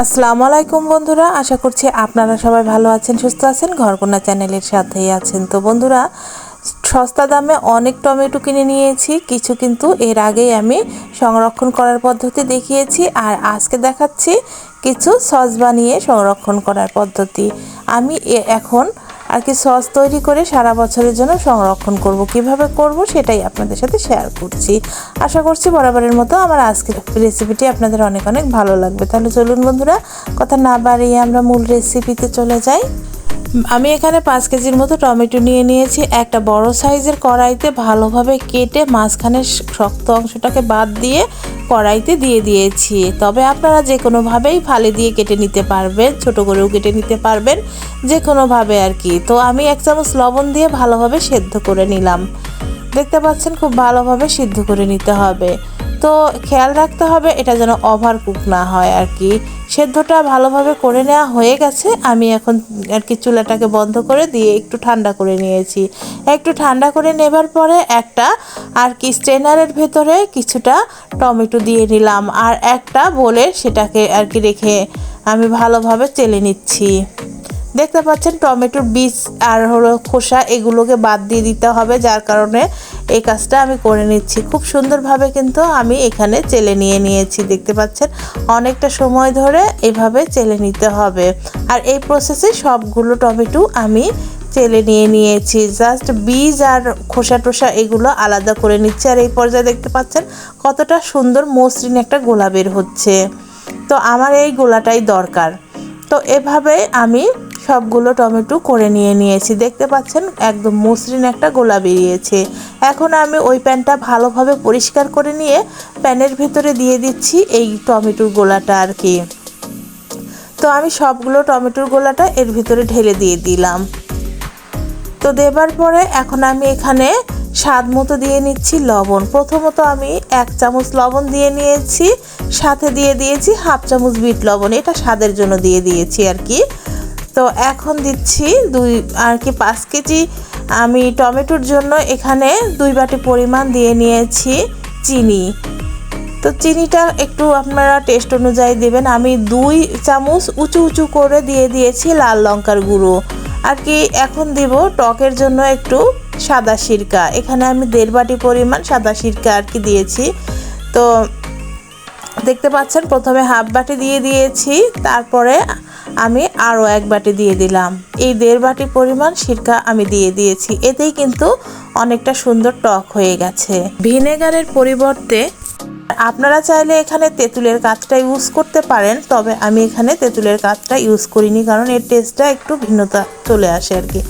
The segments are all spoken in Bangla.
আসসালামু আলাইকুম বন্ধুরা, আশা করছি আপনারা সবাই ভালো আছেন, সুস্থ আছেন, ঘরকন্যা চ্যানেলের সাথেই আছেন। তো বন্ধুরা, সস্তা দামে অনেক টমেটো কিনে নিয়েছি, কিছু কিন্তু এর আগেই আমি সংরক্ষণ করার পদ্ধতি দেখিয়েছি আর আজকে দেখাচ্ছি কিছু সস বানিয়ে সংরক্ষণ করার পদ্ধতি। আমি এখন আর কি সস তৈরি করে সারা বছরের জন্য সংরক্ষণ করব। কীভাবে করব সেটাই আপনাদের সাথে শেয়ার করছি। আশা করছি বরাবরের মতো আমার আজকের রেসিপিটি আপনাদের অনেক অনেক ভালো লাগবে। তাহলে চলুন বন্ধুরা, কথা না বাড়িয়ে আমরা মূল রেসিপিতে চলে যাই। আমি এখানে পাঁচ কেজির মতো টমেটো নিয়ে নিয়েছি। একটা বড় সাইজের কড়াইতে ভালোভাবে কেটে মাঝখানে শক্ত অংশটাকে বাদ দিয়ে কড়াইতে দিয়ে দিয়েছি। তবে আপনারা যে কোনোভাবেই ফালি দিয়ে কেটে নিতে পারবেন, ছোট করেও কেটে নিতে পারবেন যে কোনোভাবে আর কি। তো আমি এক চামচ লবণ দিয়ে ভালোভাবে সেদ্ধ করে নিলাম। দেখতে পাচ্ছেন খুব ভালোভাবে সিদ্ধ করে নিতে হবে। তো খেয়াল রাখতে হবে এটা যেন ওভার কুক না হয় আর কি। সেদ্ধটা ভালোভাবে করে নেওয়া হয়ে গেছে। আমি এখন আর কি চুলাটাকে বন্ধ করে দিয়ে একটু ঠান্ডা করে নিয়েছি। একটু ঠান্ডা করে নেবার পরে একটা আর কি স্ট্রেনারের ভেতরে কিছুটা টমেটো দিয়ে নিলাম আর একটা বলে সেটাকে আর কি রেখে আমি ভালোভাবে চেলে নিচ্ছি। দেখতে পাচ্ছেন টমেটোর বীজ আর হলো খোসা এগুলোকে বাদ দিয়ে দিতে হবে, যার কারণে এই কাজটা আমি করে নিচ্ছি। খুব সুন্দরভাবে কিন্তু আমি এখানে চেলে নিয়ে নিয়েছি, দেখতে পাচ্ছেন? অনেকটা সময় ধরে এভাবে চেলে নিতে হবে। আর এই প্রসেসে সবগুলো টমেটো আমি চেলে নিয়ে নিয়েছি। জাস্ট বীজ আর খোসা টোসা এগুলো আলাদা করে নিচ্ছি। আর এই পর্যায়ে দেখতে পাচ্ছেন, কতটা সুন্দর মসৃণ একটা গোলা বের হচ্ছে। তো আমার এই গোলাটাই দরকার। তো এভাবে আমি সবগুলো টমেটো করে নিয়ে নিয়েছি। দেখতে পাচ্ছেন, একদম মসৃণ একটা গোলা বেরিয়েছে। এখন আমি ওই প্যানটা ভালোভাবে পরিষ্কার করে নিয়ে প্যানের ভিতরে দিয়ে দিচ্ছি এই টমেটোর গোলাটা আর কি। তো আমি সবগুলো টমেটোর গোলাটা এর ভিতরে ঢেলে দিয়ে দিলাম। তো দেবার পরে এখন আমি এখানে স্বাদ মতো দিয়ে নিচ্ছি লবণ। প্রথমত আমি এক চামচ লবণ দিয়ে নিয়েছি, সাথে দিয়ে দিয়েছি হাফ চামচ বিট লবণ। এটা স্বাদের জন্য দিয়ে দিয়েছি আর কি। তো এখন দিচ্ছি দুই, আর কি পাঁচ কেজি আমি টমেটোর জন্য এখানে দুই বাটি পরিমাণ দিয়ে নিয়েছি চিনি। তো চিনিটা একটু আপনারা টেস্ট অনুযায়ী দেবেন। আমি দুই চামচ উঁচু উঁচু করে দিয়ে দিয়েছি লাল লঙ্কার গুঁড়ো। আর কি এখন দিব টকের জন্য একটু সাদা সিরকা। এখানে আমি দেড় বাটি পরিমাণ সাদা সিরকা আর কি দিয়েছি। তো দেখতে পাচ্ছেন, প্রথমে হাফ বাটি দিয়ে দিয়েছি, তারপরে আমি আরও এক বাটি দিয়ে দিলাম। এই দেড় বাটি পরিমাণ সিরকা আমি দিয়ে দিয়েছি। এতেই কিন্তু অনেকটা সুন্দর টক হয়ে গেছে। ভিনেগারের পরিবর্তে আপনারা চাইলে এখানে তেঁতুলের কাঠটা ইউজ করতে পারেন, তবে আমি এখানে তেঁতুলের কাঠটা ইউজ করিনি, কারণ এর টেস্টটা একটু ভিন্নতা চলে আসে আর কি।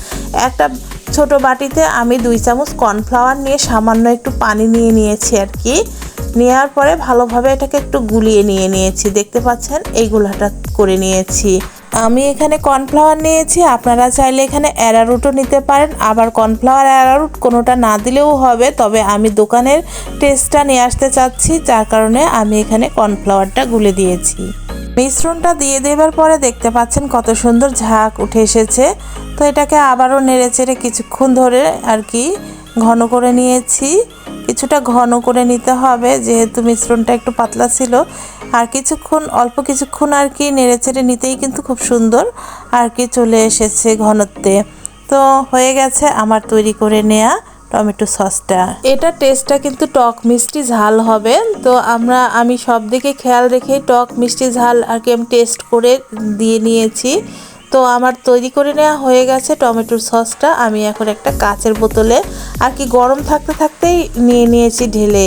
একটা ছোট বাটিতে আমি দুই চামচ কর্নফ্লাওয়ার নিয়ে সামান্য একটু পানি নিয়ে নিয়েছি আর কি। নেওয়ার পরে ভালোভাবে এটাকে একটু গুলিয়ে নিয়ে নিয়েছি। দেখতে পাচ্ছেন? এই গুলাটা করে নিয়েছি। আমি এখানে কর্নফ্লাওয়ার নিয়েছি। আপনারা চাইলে এখানে অ্যারারুটও নিতে পারেন। আবার কর্নফ্লাওয়ার অ্যারারুট কোনোটা না দিলেও হবে। তবে আমি দোকানের টেস্টটা নিয়ে আসতে চাচ্ছি। যার কারণে আমি এখানে কর্নফ্লাওয়ারটা গুলে দিয়েছি। মিশ্রণটা দিয়ে দেবার পরে দেখতে পাচ্ছেন কত সুন্দর ঝাঁক উঠে এসেছে। তো এটাকে আবারও নেড়ে চেড়ে কিছুক্ষণ ধরে আর কি ঘন করে নিয়েছি। কিছুটা ঘন করে নিতে হবে, যেহেতু মিশ্রণটা একটু পাতলা ছিল। আর কিছুক্ষণ, অল্প কিছুক্ষণ আর কি নেড়ে চেড়ে নিতেই কিন্তু খুব সুন্দর আর কি চলে এসেছে ঘনত্বে। তো হয়ে গেছে আমার তৈরি করে নেয়া টমেটো সসটা। এটা টেস্টটা কিন্তু টক মিষ্টি ঝাল হবে। তো আমরা, আমি সব দিকে খেয়াল রেখেই টক মিষ্টি ঝাল আর কি আমি টেস্ট করে দিয়ে নিয়েছি। তো আমার তৈরি করে নেওয়া হয়ে গেছে টমেটোর সসটা। আমি এখন একটা কাচের বোতলে আর কি গরম থাকতে থাকতেই নিয়ে নিয়েছি ঢেলে।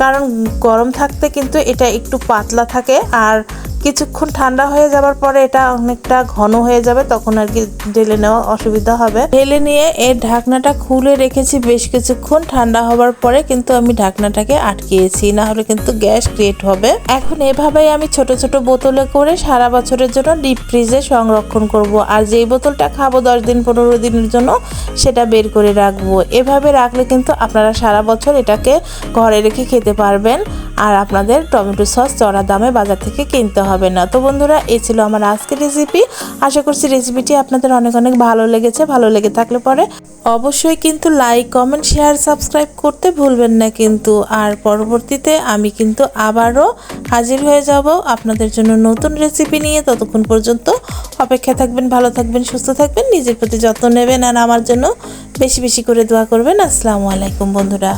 কারণ গরম থাকতে কিন্তু এটা একটু পাতলা থাকে আর কিছুক্ষণ ঠান্ডা হয়ে যাবার পরে এটা অনেকটা ঘন হয়ে যাবে, তখন আর কি ঢেলে নেওয়া অসুবিধা হবে। ঢেলে নিয়ে এর ঢাকনাটা খুলে রেখেছি বেশ কিছুক্ষণ, ঠান্ডা হবার পরে কিন্তু আমি ঢাকনাটাকে আটকিয়েছি, না হলে কিন্তু গ্যাস ক্রিয়েট হবে। এখন এভাবেই আমি ছোট ছোট বোতলে করে সারা বছরের জন্য ডিপ ফ্রিজে সংরক্ষণ করব, আর যেই বোতলটা খাব দশ দিন, পনেরো দিনের জন্য সেটা বের করে রাখব। এভাবে রাখলে কিন্তু আপনারা সারা বছর এটাকে ঘরে রেখে খেতে পারবেন। আর আপনাদের টমেটো সস চড়া দামে বাজার থেকে কিনতে হবে না। তো বন্ধুরা এই ছিল আমার আজকের রেসিপি আশা করছি রেসিপিটি আপনাদের অনেক অনেক ভালো লেগেছে। ভালো লেগে থাকলে পরে অবশ্যই কিন্তু লাইক কমেন্ট শেয়ার সাবস্ক্রাইব করতে ভুলবেন না কিন্তু। আর পরবর্তীতে আমি কিন্তু আবারও হাজির হয়ে যাব আপনাদের জন্য নতুন রেসিপি নিয়ে। ততক্ষণ পর্যন্ত অপেক্ষা থাকবেন, ভালো থাকবেন, সুস্থ থাকবেন, নিজের প্রতি যত্ন নেবেন আর আমার জন্য বেশি বেশি করে দোয়া করবেন। আসসালামু আলাইকুম বন্ধুরা।